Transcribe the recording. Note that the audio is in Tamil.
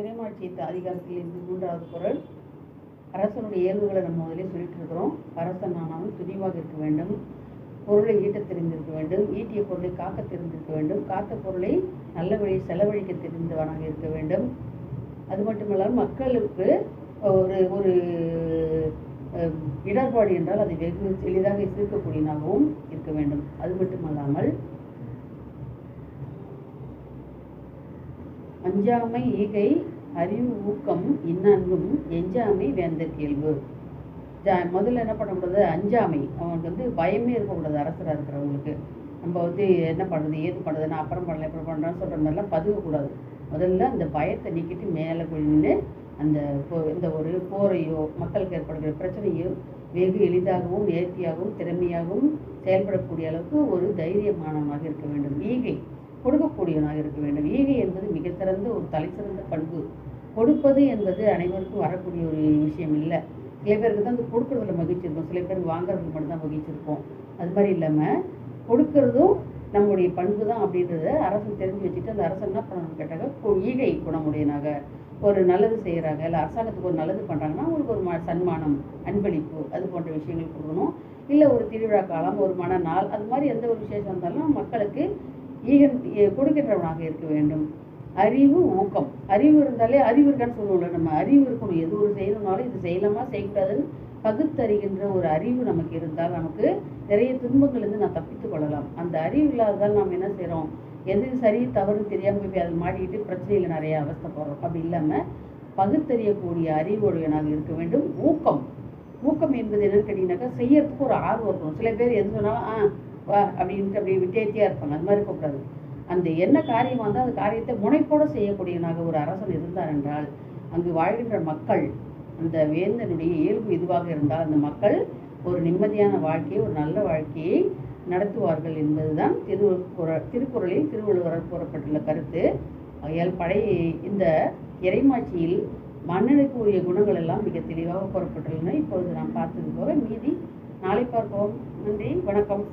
இறைமாட்சி அதிகாரத்தில் இருந்து மூன்றாவது குரல். அரசனுடைய இயல்புகளை நம்ம முதலே சொல்லிட்டு இருக்கிறோம். அரசன் ஆனாலும் துணிவாக இருக்க வேண்டும். பொருளை ஈட்ட தெரிந்திருக்க வேண்டும். ஈட்டிய பொருளை காக்க தெரிந்திருக்க வேண்டும். காத்த பொருளை நல்ல வழி செலவழிக்க தெரிந்தவனாக இருக்க வேண்டும். அது மட்டுமல்லாமல் மக்களுக்கு ஒரு ஒரு இடர்பாடு என்றால் அதை வெகு எளிதாக தீர்க்கக்கூடியனாகவும் இருக்க வேண்டும். அது மட்டுமல்லாமல் அஞ்சாமை ஈகை அறிவு ஊக்கம் இன்னான்கும் எஞ்சாமை வேந்தர் கேள்வு. ஜா- முதல்ல என்ன பண்ணக்கூடாது அஞ்சாமை. அவனுக்கு வந்து பயமே இருக்கக்கூடாது அரசராக இருக்கிறவங்களுக்கு. நம்ம வந்து என்ன பண்ணுறது? ஏது பண்ணுறது? நான் அப்புறம் பண்ணல இப்படி பண்ணுறேன்னு சொல்கிற மாதிரிலாம் பதுவக்கூடாது முதல்ல அந்த பயத்தை நீக்கிட்டு மேலே போய் நின்று அந்த போ- இந்த ஒரு போரையோ மக்களுக்கு ஏற்படுகிற பிரச்சனையோ வெகு எளிதாகவும் நேர்த்தியாகவும் திறமையாகவும் செயல்படக்கூடிய அளவுக்கு ஒரு தைரியமானவனாக இருக்க வேண்டும். ஈகை கொடுக்கக்கூடியவனாக இருக்க வேண்டும். ஈகை என்பது சிறந்த ஒரு தலைசிறந்த பண்பு. கொடுப்பது என்பது அனைவருக்கும் வரக்கூடிய ஒரு விஷயம் இல்லை. சில பேருக்கு தான் அந்த கொடுக்குறதுல மகிழ்ச்சி இருக்கும். சில பேர் வாங்குறதுல மட்டும்தான் மகிழ்ச்சி இருக்கும். அது மாதிரி இல்லாமல் கொடுக்கறதும் நம்முடைய பண்பு தான் அப்படின்றத அரசன் தெரிஞ்சு வச்சுட்டு அந்த அரசன் என்ன பண்ணணும்னு கேட்டாக்க ஈகை குணமுடையனாக. ஒரு நல்லது செய்கிறாங்க இல்லை அரசாங்கத்துக்கு ஒரு நல்லது பண்ணுறாங்கன்னா அவங்களுக்கு ஒரு சன்மானம் அன்பளிப்பு அது போன்ற விஷயங்கள் கொடுக்கணும். இல்லை ஒரு திருவிழா காலம் ஒரு மனநாள் அது மாதிரி எந்த ஒரு விசேஷம் இருந்தாலும் மக்களுக்கு ஈகன் கொடுக்கின்றவனாக இருக்க வேண்டும். அறிவு ஊக்கம். அறிவு இருந்தாலே அறிவு இருக்கான்னு சொல்லுவோம்ல நம்ம அறிவு இருக்கணும். எது ஒரு செய்யணும்னாலும் இது செய்யலாமா செய்யக்கூடாதுன்னு பகுத்தறிகின்ற ஒரு அறிவு நமக்கு இருந்தால் நமக்கு நிறைய துன்பங்கள்லேருந்து நான் தப்பித்து கொள்ளலாம். அந்த அறிவு இல்லாததால் நாம் என்ன செய்கிறோம் எது சரி தவறு தெரியாமல் போய் அதில் மாட்டிக்கிட்டு பிரச்சனையில் நிறைய அவஸ்தைப்படுறோம் அப்படி இல்லாமல் பகுத்தறியக்கூடிய அறிவுடையனாக இருக்க வேண்டும். ஊக்கம். ஊக்கம் என்பது என்னன்னு கேட்டிங்கனாக்கா செய்யறதுக்கு ஒரு ஆர்வம் இருக்கணும். சில பேர் எது சொன்னாலும் ஆ வா அப்படின்ட்டு அப்படி விட்டேத்தியாக இருப்பாங்க. அது மாதிரி இருக்கக்கூடாது. அந்த என்ன காரியம் வந்தால் அந்த காரியத்தை முனைப்போடு செய்யக்கூடியவனாக ஒரு அரசன் இருந்தார் என்றால் அங்கு வாழ்கின்ற மக்கள் அந்த வேந்தனுடைய இயல்பு இதுவாக இருந்தால் அந்த மக்கள் ஒரு நிம்மதியான வாழ்க்கையை ஒரு நல்ல வாழ்க்கையை நடத்துவார்கள் என்பதுதான் திருக்குறள் திருக்குறளில் திருவள்ளுவரால் கூறப்பட்டுள்ள கருத்து. ஆகையால் பழைய இந்த இறைமாட்சியில் மன்னனுக்கு உரிய குணங்கள் எல்லாம் மிக தெளிவாக கூறப்பட்டுள்ளன. இப்பொழுது நாம் பார்த்தது போக மீதி நாளை பார்ப்போம். நன்றி வணக்கம்.